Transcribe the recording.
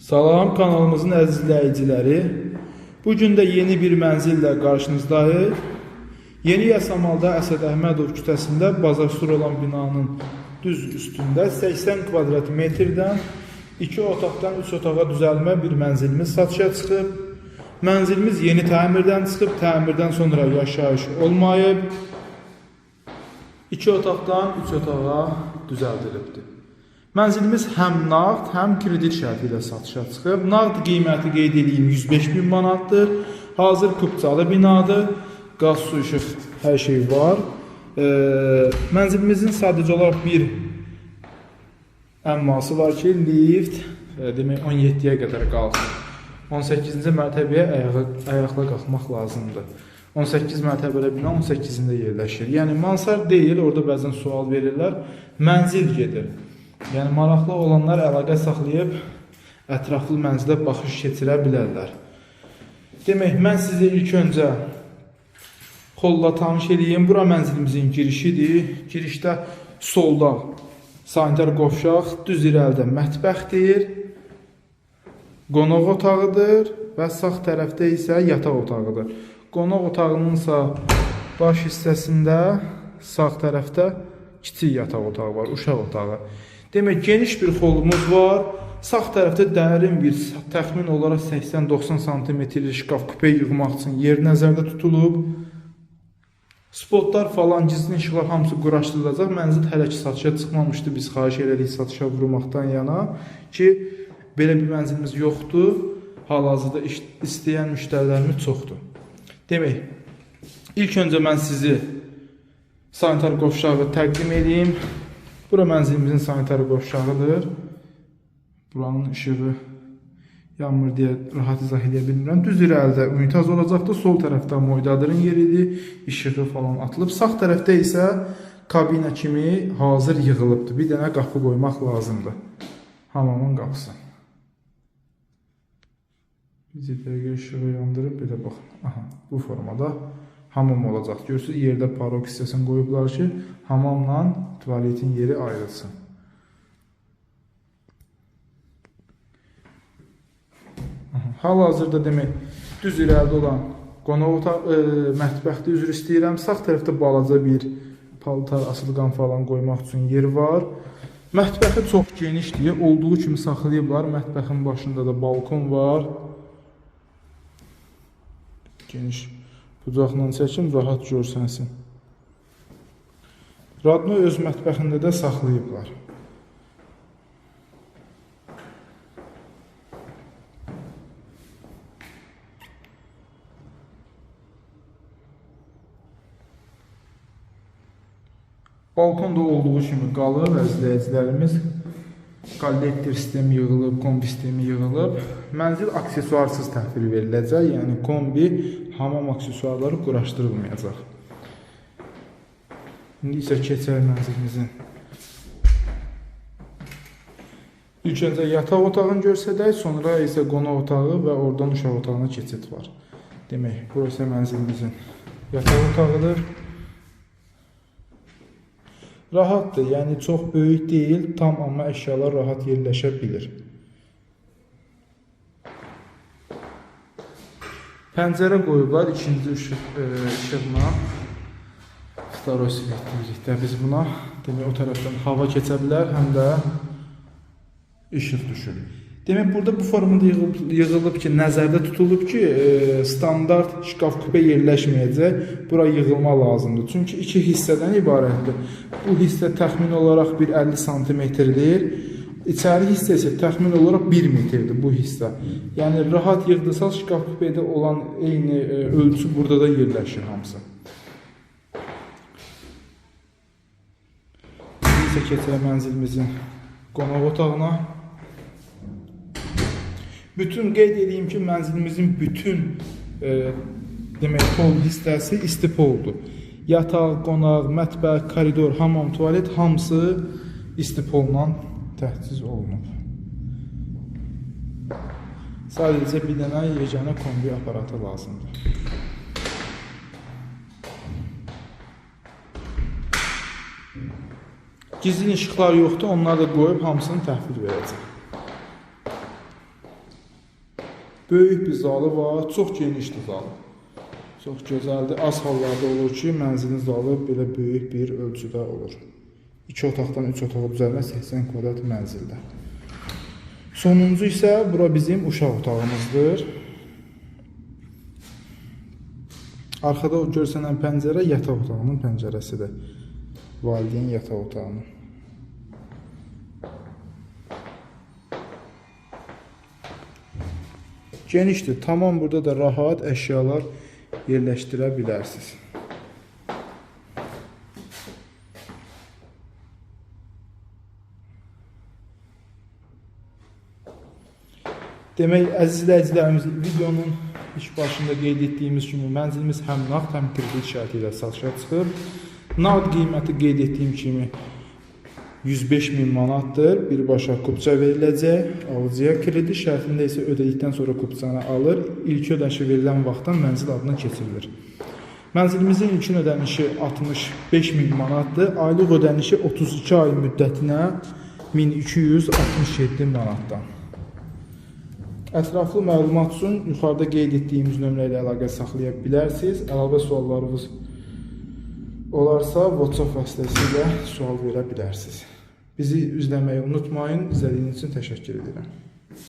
Salam kanalımızın əziz izləyiciləri. Bu gün də yeni bir mənzillə qarşınızdayıq. Yeni Yasamalda Əsəd Əhmədov küçəsində bazarşur olan binanın düz üstündə 80 kvadrat metrdən 2 otaqdan 3 otağa düzəlmə bir mənzilimiz satışa çıxıb. Mənzilimiz yeni təmirdən çıxıb, təmirdən sonra yaşayış olmayıb. 2 otaqdan 3 otağa düzəldilibdir. Mənzilimiz həm nağd, həm kredit şərti ilə satışa çıxıb. Nağd qiyməti qeyd edeyim 105 bin manatdır. Hazır kupçalı binadır. Qaz, su, işıq, hər şey var. E, mənzilimizin sadəcə olaraq bir əmması var ki, lift e, demək 17-yə qədər qalxır. 18-ci mərtəbəyə ayağa, ayaqla qalxmaq lazımdır. 18 mərtəbəli bina 18-cində yerləşir. Yəni mansard deyil, orada bəzən sual verirlər. Mənzil gedir. Yəni maraqlı olanlar əlaqə saxlayıb ətraflı mənzilə baxış keçirə bilərlər. Demək, mən sizə ilk öncə xolla tanış edeyim. Bura mənzilimizin girişidir. Girişdə solda sanitar qovşaq, düz irəlidə mətbəxdir. Qonaq otağıdır və sağ tərəfdə isə yataq otağıdır. Qonaq otağınınsa baş hissəsində sağ tərəfdə kiçik yataq otağı var, uşaq otağı. Demək, geniş bir xolumuz var. Sağ tərəfdə dərin bir təxmin olaraq 80-90 sm şkaf kupe yığmaq üçün yer nəzərdə tutulub. Spotlar falan, gizli işıqlar hamısı quraşdırılacaq. Mənzil hələ ki satışa çıxmamışdı. Biz xahiş elədik satışa vurmaqdan yana ki, belə bir mənzilimiz yoxdur. Hal-hazırda istəyən müştərilərimiz çoxdur. Demək, ilk öncə mən sizi sanitar qovşağı təqdim edeyim. Bura mənzilimizin sanitar qovşağıdır. Buranın işığı yanmır deyə rahat izah edə bilmirəm. Düz irəlidə unitaz olacaqdı. Sol tərəfdə moydadırın yeridir. İşığı falan atılıb. Sağ tərəfdə isə kabina kimi hazır yığılıbdı. Bir dənə qapı qoymaq lazımdır. Hamamın qapısı. Bir dəqiqə işığı yandırıb belə baxın. Aha, bu formada hamam olacaq. Görürsüz, yerdə parok hissəsini qoyublar ki, hamamla tualetin yeri ayrılsın. Hal-hazırda demək, düz irəlidə olan qonaq otaq, e, mətbəxdə üzr istəyirəm. Sağ tərəfdə balaca bir paltar, asılqan falan qoymaq üçün yer var. Mətbəxi çox genişdir. Olduğu kimi saxlayıblar. Mətbəxin başında da balkon var. Geniş bucaqla çəkim, rahat görsənsin. Radno öz mətbəxində də saxlayıblar. Balkonda olduğu kimi qalıb əzizləyicilərimiz kollektor sistemi yığılıb, kombi sistemi yığılıb. Mənzil aksesuarsız təhvil veriləcək, yəni kombi, hamam aksesuarları quraşdırılmayacaq. İndi isə keçək mənzilimizin. İlk öncə yataq otağını görsədək, sonra isə qonaq otağı və oradan uşaq otağına keçid var. Demək, burası mənzilimizin yataq otağıdır. Rahatdır, yəni çox böyük deyil, tam amma əşyalar rahat yerləşə bilir. Pəncərə qoyublar ikinci işıq, işıqla. E, Staroy svet biz buna. Demək o tərəfdən hava keçə bilər, həm də işıq düşür. Demək burada bu formada yığılıb, yığılıb ki, nəzərdə tutulub ki, e, standart şkaf kupe yerləşməyəcək. Bura yığılma lazımdır. Çünki iki hissədən ibarətdir. Bu hissə təxmin olaraq bir 50 sm-dir. İçəri hissə isə təxmin olaraq 1 metrdir bu hissə. Yəni rahat yığdısaz şkaf kupedə olan eyni e, ölçü burada da yerləşir hamısı. İsə keçək mənzilimizin qonaq otağına. Bütün qeyd edeyim ki, mənzilimizin bütün e, demək pol hissəsi isti poldur. Yataq, qonaq, mətbəx, koridor, hamam, tualet hamısı isti polla təchiz olunub. Sadəcə bir dənə yeganə kombi aparatı lazımdır. Gizli işıqlar yoxdur, onları da qoyub hamısını təhvil verəcəm. Böyük bir zalı var, çox genişdir zalı. Çox gözəldir. Az hallarda olur ki, mənzilin zalı belə böyük bir ölçüdə olur. 2 otaqdan 3 otağa düzəlmə 80 kvadrat mənzildə. Sonuncu isə bura bizim uşaq otağımızdır. Arxada o görsənən pəncərə yataq otağının pəncərəsidir. Valideyn yataq otağının. Genişdir. Tamam burada da rahat əşyalar yerləşdirə bilərsiniz. Demək, əziz izləyicilərimiz, videonun ilk başında qeyd etdiyimiz kimi mənzilimiz həm nağd, həm kredit şərti ilə satışa çıxıb. Nağd qiyməti qeyd etdiyim kimi 105 min manatdır. Birbaşa kupça veriləcək. Alıcıya kredit şərtində isə ödədikdən sonra kupçanı alır. İlk ödənişi verilən vaxtdan mənzil adına keçirilir. Mənzilimizin ilkin ödənişi 65 min manatdır. Aylıq ödənişi 32 ay müddətinə 1267 manatdan. Ətraflı məlumat üçün yuxarıda qeyd etdiyimiz nömrə ilə əlaqə saxlaya bilərsiniz. Əlavə suallarınız olarsa WhatsApp vasitəsilə sual verə bilərsiniz. Bizi izləməyi unutmayın. İzlədiyiniz üçün təşəkkür edirəm.